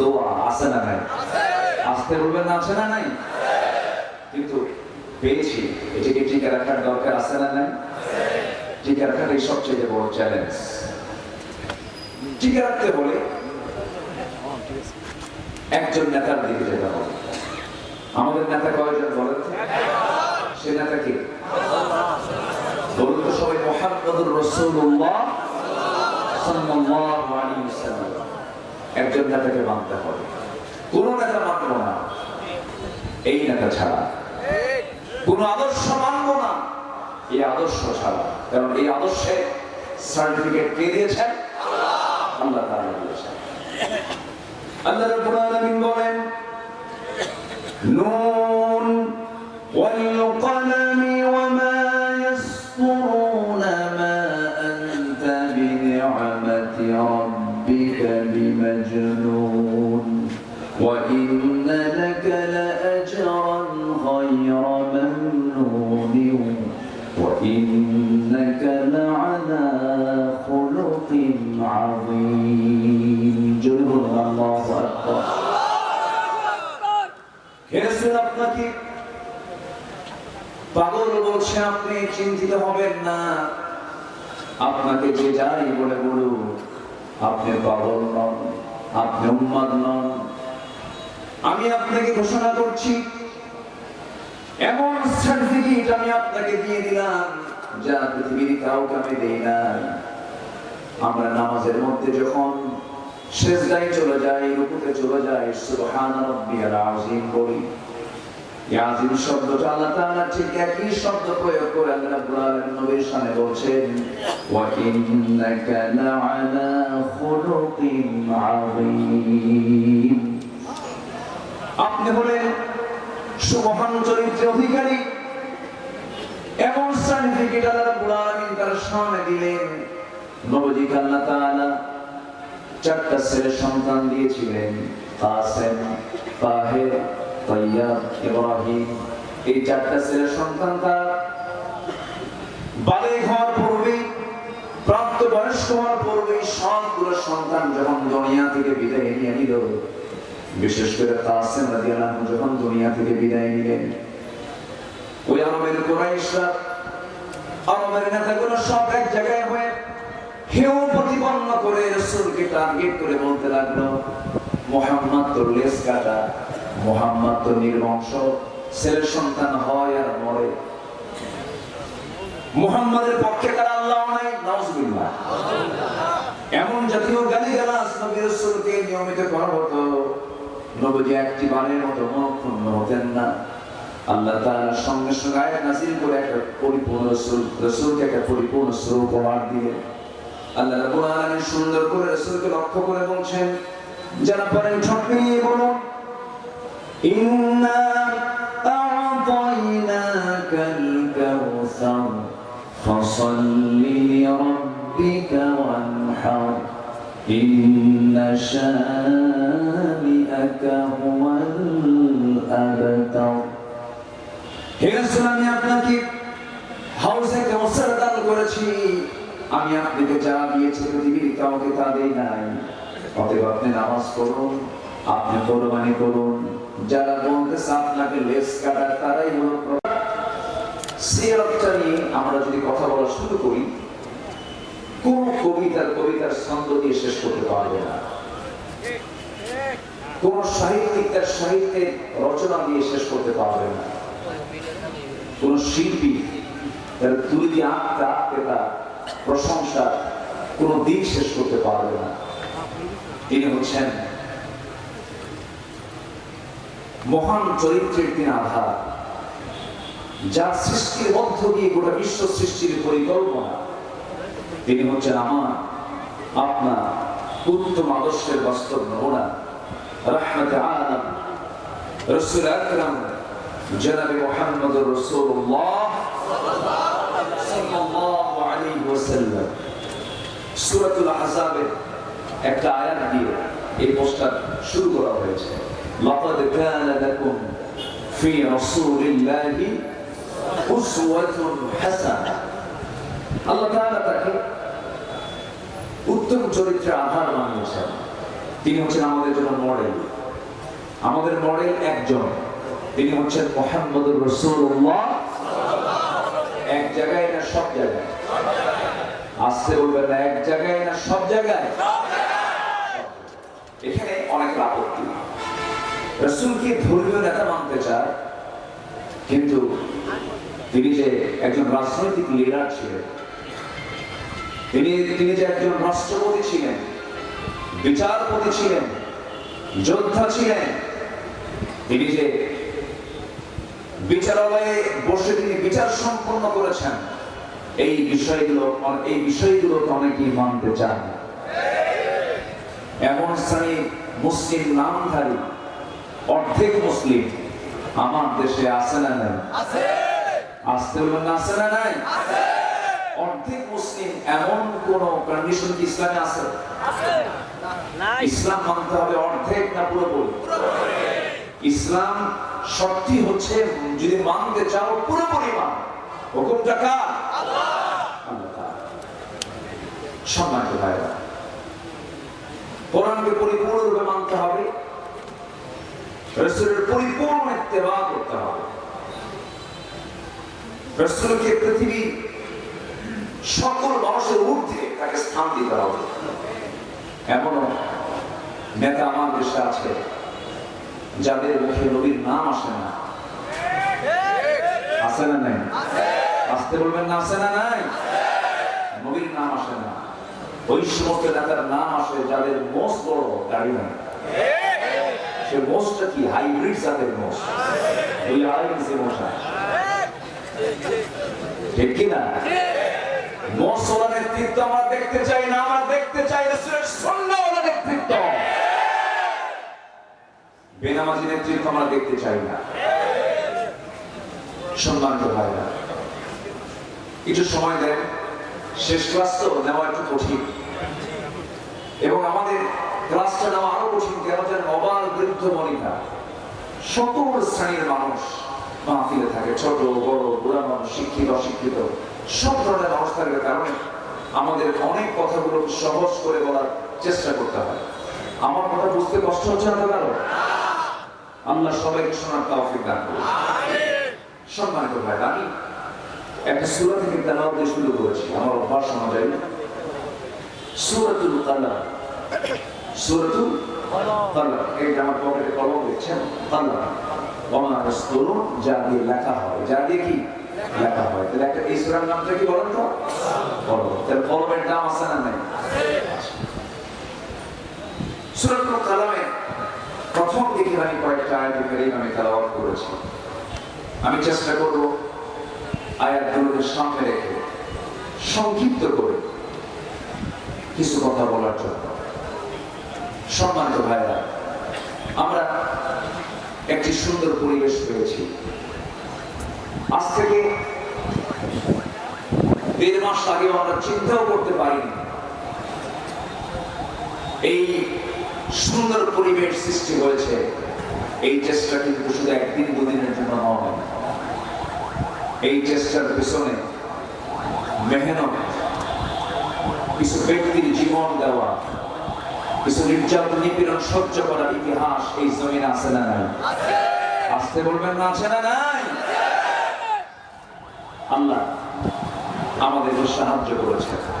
দোয়া আছে না নাই আসতে বলবেন না আছে না নাই? কিন্তু পেয়েছি। এটাকে টিকে রাখার দরকার আছে না নাই? টিকে রাখাটাই সবচেয়ে বড় চ্যালেঞ্জ টিকে রাখতে বলে একজন নেতার দিকে যেতে হবে। আমাদের নেতা কয়জন বলেন? সে নেতা কি? বলুন তো সবাই, মোহাম্মদুর রসুল্লাহ সাল্লাল্লাহু আলাইহি ওয়াসাল্লাম। একজন নেতাকে মানতে হবে। কোন নেতা মানব না। এই নেতা ছাড়া। কোন আদর্শ মানব না। এই আদর্শ ছাড়া। কারণ এই আদর্শে সার্টিফিকেট কে দিয়েছেন? আল্লাহ তাআলা দিয়েছেন। আল্লাহ রাব্বুল আলামিন বলেন, নুন ওয়াল কলম وإنك لعلى خلق عظيم جل الله أكبر হেরেছেন আপনাকে পাগল বলছে আপনি চিন্তিত হবেন না আপনাকে যে যাই বলে বলুন আপনি পাগল নন আপনি উন্মাদ নন আমি আপনাকে ঘোষণা করছি এমন সার্টিফিকেট আমি আপনাকে দিয়ে দিলাম, যা পৃথিবীর কাউকে আমি দেই না আমরা নামাজের মধ্যে যখন সেজদায় চলে যাই, রুকুতে চলে যাই সুবহান বলি। আযীম শব্দটা আল্লাহ তাআলা ঠিক একই শব্দ প্রয়োগ করে আল্লাহ নবীর সামনে বলছেন, ওয়া ইন্নাকা লাআলা খুলুকিন আযীম। আপনি হলেন সুমহান চরিত্রের অধিকারী। এমন সার্টিফিকেট আল্লাহ তার সামনে দিলেন। নবজি আল্লাহ তাআলা চারটা ছেলে সন্তান দিয়েছিলেন, কাসেম, তাহের ইব্রাহিম। এই চারটা ছেলে সন্তান তার বালে হওয়ার পূর্বেই প্রাপ্ত বয়স্ক হওয়ার পূর্বে সবগুলো সন্তান যখন দুনিয়া থেকে বিদায় নিয়ে নিল বিশেষ করে রাদিয়াল্লাহু যখন দুনিয়া থেকে বিদায় নিলেন। ওই আরবের কুরাইশরা, আরবের নেতাগুলো সব এক জায়গায় হয়ে হেউ প্রতিপন্ন করে টার্গেট করে বলতে লাগল, মোহাম্মদ তো লেস কাটা, মোহাম্মদ তো নির্বংশ ছেলের সন্তান হয় আর মরে। মুহাম্মাদের পক্ষে তার আল্লাহ নাই, নাউজুবিল্লাহ। এমন জাতীয় গালি গালাজ নবী রাসূলকে নিয়মিত করা নবী একটি বারের মতো মনক্ষুণ্ণ হতেন না। আল্লাহ তাআলা সঙ্গে সঙ্গে নাযিল করে একটা পরিপূর্ণ রাসূল, রাসূলকে একটা পরিপূর্ণ স্বরূপ উপহার দিলেন। আল্লাহ রাব্বুল আলামিন সুন্দর করে রাসূলকে লক্ষ্য করে বলছেন, যারা পারেন ঠক বলুন ইন্না আ'তাইনাকাল কাউসার ফাসাল্লি লিরাব্বিকা ওয়ানহার, ইন্না শানিআকা হে আমি আপনাকে হাউসে কাউসার দান করেছি। আমি আপনাকে যা দিয়েছি পৃথিবীর কাউকে তা দেই নাই। অতএব আপনি নামাজ পড়ুন, আপনি কোরবানি করুন। যারা বলতেছে আপনাকে লেস কাটার, তারাই হলো সিরাতটা নিয়ে আমরা যদি কথা বলা শুরু করি, কোন কবিতার কবিতার ছন্দ দিয়ে শেষ করতে পারবে না। কোন সাহিত্যিক তার সাহিত্যের রচনা দিয়ে শেষ করতে পারবে না। কোন শিল্পী, তার তুলি দিয়ে আঁকতে আঁকতে তার প্রশংসা কোন দিক শেষ করতে পারবে না। তিনি হচ্ছেন মহান চরিত্রের তিনি আধার। যার সৃষ্টির মধ্য দিয়ে গোটা বিশ্ব সৃষ্টির পরিকল্পনা, তিনি হচ্ছেন আমার, আপনার উত্তম আদর্শের বাস্তব নমুনা। রহমত আলম রসুল আকরাম জনাবে সাল্লাল্লাহু আলাইহি ওয়াসাল্লাম। সূরাতুল একটা আয়াত দিয়ে এই পোস্টার শুরু করা হয়েছে। লাকাদ কানা লাকুম ফি রাসূলিল্লাহি উসওয়াতুন হাসানাহ আল্লাহ তাআলা তাকে উত্তম চরিত্রের আধার বানিয়েছেন। তিনি হচ্ছেন আমাদের জন্য মডেল আমাদের মডেল একজন। তিনি হচ্ছেন মোহাম্মদুর রসুল্লাহ এক জায়গায় না সব জায়গায়? আসতে বলবেন না, এক জায়গায় না সব জায়গায়? এখানে অনেক আপত্তি। রসুলকে ধর্মীয় নেতা মানতে চায়? কিন্তু তিনি যে একজন রাজনৈতিক লিডার ছিলেন, তিনি তিনি যে একজন রাষ্ট্রপতি ছিলেন, বিচারপতি ছিলেন, যোদ্ধা ছিলেন, তিনি যে বিচারালয়ে বসে তিনি বিচার সম্পন্ন করেছেন। এই বিষয়গুলো এই বিষয়গুলো তো অনেকেই মানতে চান। এমন শ্রেণি মুসলিম নামধারী অর্ধেক মুসলিম আমার দেশে আছে না নাই? আসতে বলবেন না আছে না নাই? অর্ধেক মুসলিম এমন কোন কন্ডিশন কি ইসলামে আছে? ইসলাম মানতে হবে অর্ধেক না পুরোপুরি। ইসলাম শক্তি হচ্ছে যদি মানতে চাও পুরোপুরি মান। হুকুমটা কার? সম্মানিত ভাইরা কোরআনকে পরিপূর্ণরূপে মানতে হবে, রসুলের পরিপূর্ণ ইত্তেবা করতে হবে। রসুলকে পৃথিবী সকল মানুষের ঊর্ধ্বে তাকে স্থান দিতে হবে। এমনও নেতা আমার দেশে আছে যাদের মুখে নবীর নাম আসে না। আসে না নাই? আসতে বলবেন না, আসে না নাই? নবীর নাম আসে না। ওই সমস্ত নেতার নাম আসে যাদের মোষ বড় দাড়ি নাই। সে মোষটা কি? হাইব্রিড জাতের মোষ? ওই আড়াই ইঞ্চি মশা ঠিক কিনা মোষওয়ালা নেতৃত্ব আমরা দেখতে চাই না, আমরা দেখতে চাই রসুলের সন্ন্যাওয়ালা নেতৃত্ব বেনামাজি নেতৃত্ব আমরা দেখতে চাই না। সম্মানিত ভাইরা কিছু সময় দেন, শেষ ক্লাস তো নেওয়া একটু কঠিন। এবং আমাদের ক্লাসটা নেওয়া আরও কঠিন, কেন যেন অবাল বৃদ্ধ মনিকা সকল শ্রেণির মানুষ মাহফিলে থাকে, ছোট, বড়, বুড়া মানুষ, শিক্ষিত, অশিক্ষিত, সব ধরনের মানুষ থাকার কারণে আমাদের অনেক কথাগুলো সহজ করে বলার চেষ্টা করতে হয়। আমার কথা বুঝতে কষ্ট হচ্ছে না তো কারও? আল্লাহ সবাইকে শোনার তৌফিক দান করুন। সম্মানিত ভাই আমি একটা সূরা থেকে তেলাওয়াত দিয়ে শুরু করেছি আমার অভ্যাস অনুযায়ী। সূরাতুল কালাম সূরাতুল কালাম এই যে আমার পকেটে কলম দেখছেন? কালাম ওমা যা দিয়ে লেখা হয়। যা দিয়ে কি? লেখা হয়। তাহলে একটা এই সূরার নামটা কি বলেন তো? কলম তাহলে কলমের নাম আছে না নাই? সূরাতুল কালামে প্রথম দিকে আমি কয়েকটা আয়াত কারীম আমি তেলাওয়াত করেছি। আমি চেষ্টা করব আয়াতগুলোকে সামনে রেখে সংক্ষিপ্ত করে কিছু কথা বলার জন্য। সম্মানিত ভাইরা আমরা একটি সুন্দর পরিবেশ পেয়েছি। আজ থেকে দেড় মাস আগেও আমরা চিন্তাও করতে পারিনি। এই সুন্দর পরিবেশ সৃষ্টি হয়েছে এই চেষ্টা কিন্তু শুধু একদিন, দুদিনের জন্য নয় এই চেষ্টার পেছনে মেহনত, কিছু ব্যক্তির জীবন দেওয়া, কিছু নির্যাতন, নিপীড়ন সহ্য করার ইতিহাস এই জমিন আছে না নাই? আসতে বলবেন না, আছে না নাই? আল্লাহ আমাদেরকে সাহায্য করেছেন।